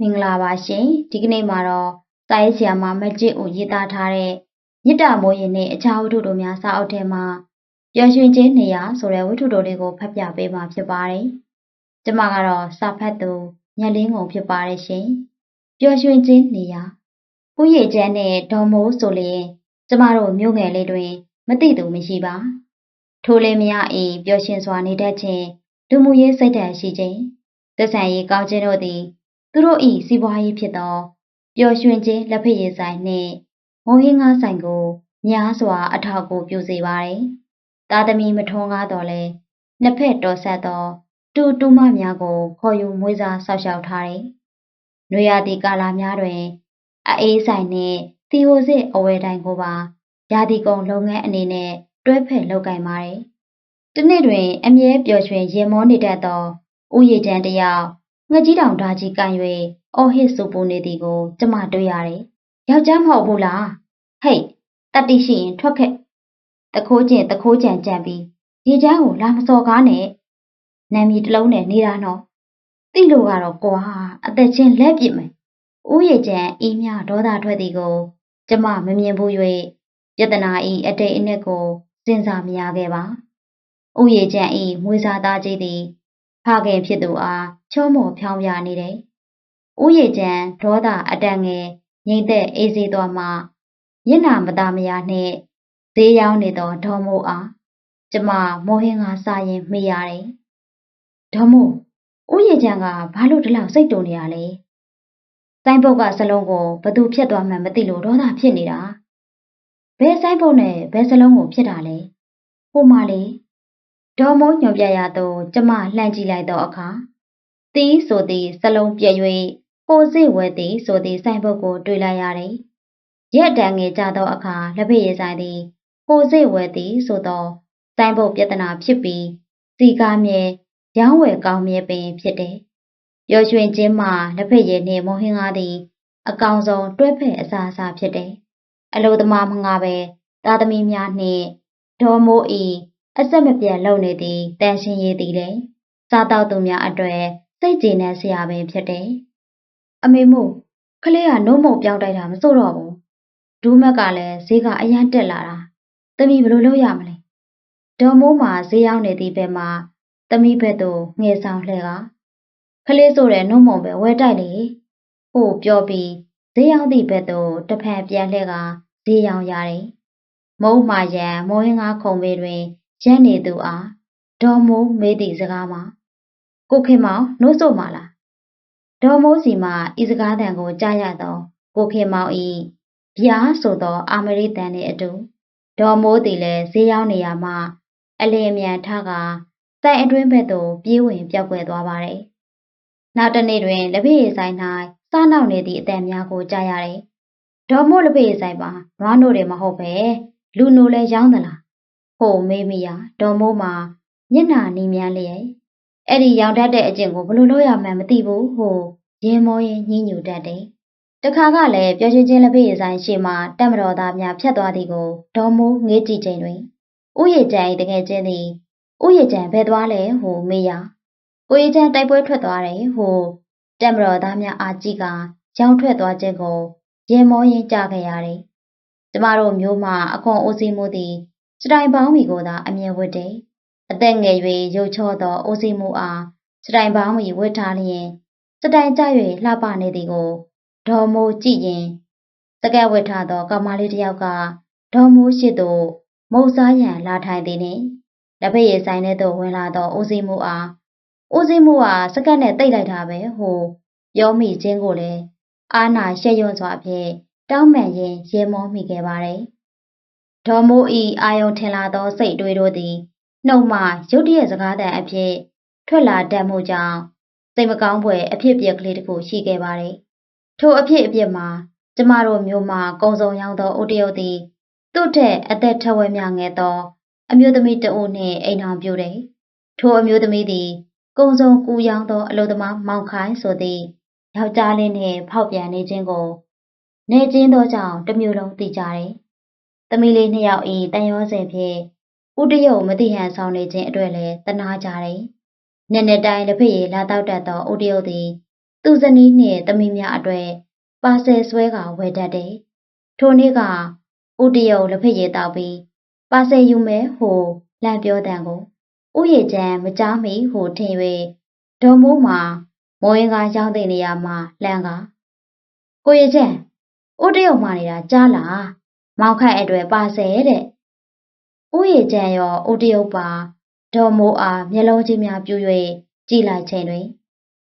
မင်္ဂလာပါရှင်ဒီကနေ့မှာတော့စာရေးဆရာမမကြစ်ဦးရေးသားထားတဲ့မြစ်တာမိုးရင်နဲ့အခြားဝတ္ထုတို့များစာအုပ်ထဲမှာပျော်ရွှင်ခြင်းနေရာဆိုတဲ့ဝတ္ထုတို့လေးကိုဖတ်ပြပေးမှာဖြစ်ပါတယ်ကျမကတော့စာဖတ်သူညလင်းကုန်ဖြစ်ပါတယ်ရှင်ပျော်ရွှင်ခြင်းနေရာဥယေချမ်းနဲ့ဒေါ်မိုးဆိုလျင်ကျမတို့မြို့ငယ်လေးတွင် မသိသူမရှိပါထိုးလေးမရအေးပျော်ရွှင်စွာနေတတ်ခြင်းလူမှုရေးစိတ်ဓာတ်ရှိခြင်းသက်ဆိုင်ရေးကောင်းခြင်းတို့သည် သူတို့၏စီးပွားရေးဖြစ်သောပျော်ရွှင်ခြင်းလက်ဖက်ရည်ဆိုင်နှင့်မုံဟင်းကားဆိုင်ကိုများစွာအထောက်အကူပြုစေပါသည်။သားသမီးမထွန်းကားတော်လဲနှစ်ဖက်တော်ဆက်သော တူတူမများကိုခေါ်ယူမွေးစားဆောက်ရှောက်ထားသည်။နွေရာသီကာလများတွင်အေးဆိုင်နှင့်သီဟိုစစ်အဝယ်တိုင်းကိုပါရာသီကုန်လုပ်ငန်းအနေနဲ့တွဲဖက်လုပ်ကိုင်ပါတယ်။တနေ့တွင် အမြဲပျော်ရွှင်ရင်မောနေတတ်သောဥယျာဉ်ကျန်တယောက် ငှက်ကြီးတောင်ဓာကြီးကန်၍အော်ဟစ်ဆူပူနေသည်ကိုကျမတွေ့ရတယ်။ယောက်ျားမဟုတ်ဘူးလား။ဟိတ်တတိရှိရင်ထွက်ခဲ့။တခိုးကျင်တခိုးကြံကြံပြီးရေချမ်းကိုလာမစော်ကားနဲ့။နာမည်တစ်လုံးနဲ့နေတာနော်။သိလို့ကတော့ကွာအသက်ချင်းလက်ပြစ်မယ်။ဦးရည်ကျန်အီးမြဒေါသထွက်သည်ကိုကျမမမြင်ဘူး၍ယတနာဤအတိတ်အနှစ်ကိုစဉ်းစားမရခဲ့ပါ။ဦးရည်ကျန်ဤမွေးစားသားကြီးသည် ဖခင်ဖြစ်သူအားချောမော်ဖြောင်းပြနေတယ်။ဥယေချံဒေါသအတန်ငယ်ငိမ့်သက်အေးစေးသွားမှမျက်နာမသားမယားနှင့်ဈေးရောင်းနေသောဒေါ်မိုးအားကျမမောဟင်းကစာရင်မိရတယ်။ဒေါ်မိုးဥယေချံကဘာလို့ဒီလောက်စိတ်တုန်နေရလဲ။စိုင်းပုတ်ကစလုံးကိုဘသူဖြတ်သွားမှန်းမသိလို့ဒေါသဖြစ်နေတာ။ဘယ်စိုင်းပုတ်နဲ့ဘယ်စလုံးကိုဖြစ်တာလဲ။ဟိုမှလေ ဒေါ်မိုးညွန်ပြရသောကျမလှမ်းကြည့်လိုက်သောအခါတီးဆိုသည်စလုံးပြည့်၍ကိုစိဝဲသည်ဆိုသည်ဆိုင်ဘုတ်ကိုတွေ့လိုက်ရတယ်။ရက်တန်ငယ်ကြသောအခါလက်ဖက်ရည်ဆိုင်သည်ကိုစိဝဲသည်ဆိုသောဆိုင်ဘုတ်ပြဿနာဖြစ်ပြီးစီကားမြဲရောင်းဝယ်ကောင်းမြဲပင်ဖြစ်တယ်။ရော်ရွှင်ချင်းမှလက်ဖက်ရည်နှင့်မုံဟင်းကားသည်အကောင်ဆုံးတွဲဖက်အစားအစာဖြစ်တယ်။အလိုသမားမငါပဲသားသမီးများနှင့်ဒေါ်မိုးဤ အဆက်မပြတ်လုပ်နေသည်တန်ရှင်းရေးသည်လေစားတော့သူများအတွေ့စိတ်ကြည်နက်စရာပင်ဖြစ်တယ်အမေမို့ကလေးကနှုံးမုံပြောင်းတိုက်တာမစိုးတော့ဘူးဒူးမက်ကလည်းဈေးကအရန်တက်လာတာတမီဘယ်လိုလုပ်ရမလဲဒေါ်မိုးမှာဈေးရောက်နေသည့်ဘက်မှာတမီဘက်သို့ငှဲဆောင်လှဲကကလေးဆိုတဲ့နှုံးမုံပဲဝဲတိုက်လေဟိုပြောပြီးဈေးရောက်သည့်ဘက်သို့တဖန်ပြန်လှဲကဈေးရောက်ရတယ်မုံမှာရန်မိုးဟင်းကားခုံပေတွင် ရက်နေသူအားဒေါ်မိုးမေးသည့်စကားမှာကိုခင်မောင်နှိုးစို့မာလားဒေါ်မိုးစီမှာဤစကားတန်ကိုကြားရသော ကိုခင်မောင်ဤဗျာဆိုသော အာမရိတန်နှင့်အတူဒေါ်မိုးသည်လည်းဈေးရောက်နေရမှအလင်းမြန်ထကစိုက်အတွင်းဘက်သို့ပြေးဝင်ပြောက်ွယ်သွားပါတယ်။နောက်တနေ့တွင်လက်ဖေးဆိုင်၌စားနောက်နေသည့်အတန်များကိုကြားရတယ်။ဒေါ်မိုးလက်ဖေးဆိုင်မှာနွားနို့တွေမဟုတ်ပဲလူနို့လည်းရောင်းသလား ဟိုမေးမိရဒေါ်မိုးမှာမျက်နာနီးမြန်းလျက်အဲ့ဒီရောင်တတ်တဲ့အကျင့်ကိုဘလို့လို့ရမှန်းမသိဘူးဟိုရင်းမောရင်ညှိညူတတ်တယ်တခါကလည်းပျော်ရွှင်ခြင်းလက်ဖေးရဆိုင်ရှေ့မှာတက်မတော်သားများဖြတ်သွားသည်ကိုဒေါ်မိုးငေးကြည့်ချိန်တွင်ဥယေကျန်၏တကယ်ချင်းသည်ဥယေကျန်ဘယ်သွားလဲဟိုမေးရကိုယေကျန်တိုက်ပွဲထွက်သွားတယ်ဟိုတက်မတော်သားများအာကြည့်ကရောင်ထွက်သွားခြင်းကိုရင်မောရင်ကြားခဲ့ရတယ်ကျမတို့မျိုးမှအခွန်အိုးစီမှုသည် စတိုင်ပေါင်းမီကိုသာအမြဲဝတ်တယ်။အသက်ငယ်၍ရုပ်ချောသောအိုးစီမှုအားစတိုင်ပေါင်းမီဝတ်ထားလျင်စတိုင်ကြ၍လှပနေသည်ကိုဒေါ်မိုးကြည့်ရင်စကက်ဝတ်ထားသောကောင်မလေးတစ်ယောက်ကဒေါ်မိုးရှိသို့မုတ်စားရန်လာထိုင်သည်နှင့်လက်ဖက်ရည်ဆိုင်ထဲသို့ဝင်လာသောအိုးစီမှုအားအိုးစီမှုအားစကက်နဲ့တိတ်လိုက်တာပဲဟိုပြောမိခြင်းကိုလည်းအာနာရှက်ရွံ့စွာဖြင့်တောင်းပန်ရင်ရေမောမိခဲ့ပါတယ်။ ဒေါ်မိုးဤအာယုံထင်လာသောစိတ်တွေးတို့သည်နှုတ်မှရုတ်တရက်စကားတန်အဖြစ်ထွက်လာတတ်မှုကြောင့်စိတ်မကောင်းဖွယ်အဖြစ်အပျက်ကလေးတစ်ခုရှိခဲ့ပါတယ်။ထိုအဖြစ်အပျက်မှာကျမတို့မျိုးမှာကုံစုံရောက်သောအိုတရုတ်သည်သူ့ထက်အသက်ထက်ဝဲမြငယ်သော အမျိုးသမီးတဦးနှင့်အိမ်အောင်ပြုတယ်။ထိုအမျိုးသမီးသည်ကုံစုံကူရောင်းသောအလုပ်သမားမောင်ခိုင်းဆိုသည့်ယောက်ျားလေးနှင့်ဖောက်ပြန်နေခြင်းကိုနေခြင်းသောကြောင့်တမျိုးလုံးသိကြတယ်။ သမီးလေးနှစ်ယောက်ဤတန်ရောစင်ဖြင့်ဥတရုပ်မတိဟန်ဆောင်နေခြင်းအတွက်လည်းတနာကြတယ်။နည်းနည်းတိုင်းလက်ဖက်ရည်လာတောက်တတ်သောဥတရုပ်သည် သူသူ့ဇနီးနှင့်သမီးများအတွေ့ပါဆယ်ဆွဲကဝယ်တတ်တယ်။ထိုနေ့ကဦးတရုတ်လက်ဖက်ရည်တောက်ပြီးပါဆယ်ယူမဲဟိုလန့်ပြောတန်ကိုဥယေချမ်းမကြားမီဟိုထင်၍ဒေါ်မိုးမှာမောရင်ကရောက်တဲ့နေရာမှာလှမ်းကကိုယေချမ်းဦးတရုတ်မှနေတာကြားလား မောင်ခန့်အတွေ့ပါဆယ်တဲ့ဥယေချမ်းရောဦးတရုတ်ပါဒေါ်မိုးအားမျက်လုံးကြီးများပြူ၍ကြည့်လိုက်ချိန်တွင်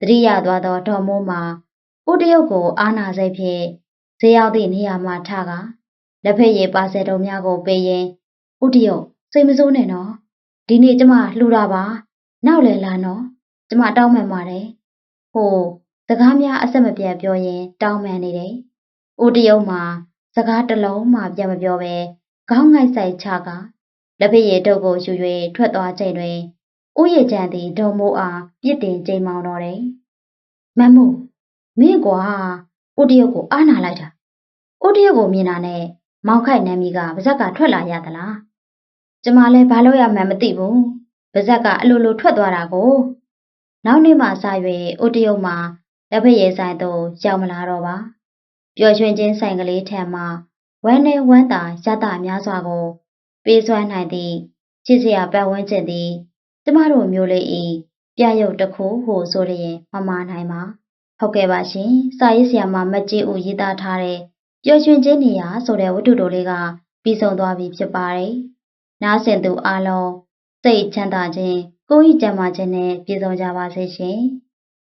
သတိရသွားသောဒေါ်မိုးမှာဦးတရုတ်ကိုအာနာစိတ်ဖြင့်ဈေးရောက်သည့်နေရာမှထားကလက်ဖက်ရည်ပါဆယ်တော်များကိုပေးရင်ဦးတရုတ်စိတ်မဆိုးနဲ့နော်ဒီနေ့ကျမလှူတာပါ နောက်လည်းလာနော်ကျမတောင်းပန်ပါတယ်ဟိုစကားများအဆက်မပြတ်ပြောရင်တောင်းပန်နေတယ်ဦးတရုတ်မှာ စကားတစ်လုံးမှပြန်မပြောဘဲခေါင်းငိုက်ဆိုင်ချကလက်ဖက်ရည်တုပ်ကိုယူ၍ထွက်သွားချိန်တွင်ဥယျာဉ်ချန်သည်ဒေါ်မိုးအားပြစ်တင်ကြိမ်မောင်းတော်တယ်မမ်မို့မင်းကွာဦးတရုတ်ကိုအားနာလိုက်တာဦးတရုတ်ကိုမြင်တာနဲ့မောင်ခိုက်နမ်းမီကပါဇက်ကထွက်လာရသလားကျမလည်းဘာလို့ရမှန်းမသိဘူးပါဇက်ကအလိုလိုထွက်သွားတာကိုနောက်နေ့မှစ၍ဦးတရုတ်မှာလက်ဖက်ရည်ဆိုင်သို့ရောက်မလာတော့ပါ ပျော်ရွှင်ခြင်းဆိုင်ကလေးထံမှဝမ်းနဲ့ဝမ်းသာရတများစွာကို ပေးစွမ်းနိုင်သည့်ချစ်စရာပတ်ဝန်းကျင်သည်ကျမတို့မျိုးလေးဤပြရုပ်တစ်ခုဟုဆိုလျင်မမာနိုင်ပါဟုတ်ကဲ့ပါရှင်စာရေးဆရာမမတ်ကြီးဦးရေးသားထားတဲ့ပျော်ရွှင်ခြင်းနေရာဆိုတဲ့ဝတ္ထုတိုလေးကပြီးဆုံးသွားပြီဖြစ်ပါတယ်နားဆင်သူအားလုံးစိတ်ချမ်းသာခြင်းကိုယ်ဤကျမ်းမာခြင်းနဲ့ပြည့်စုံကြပါစေရှင်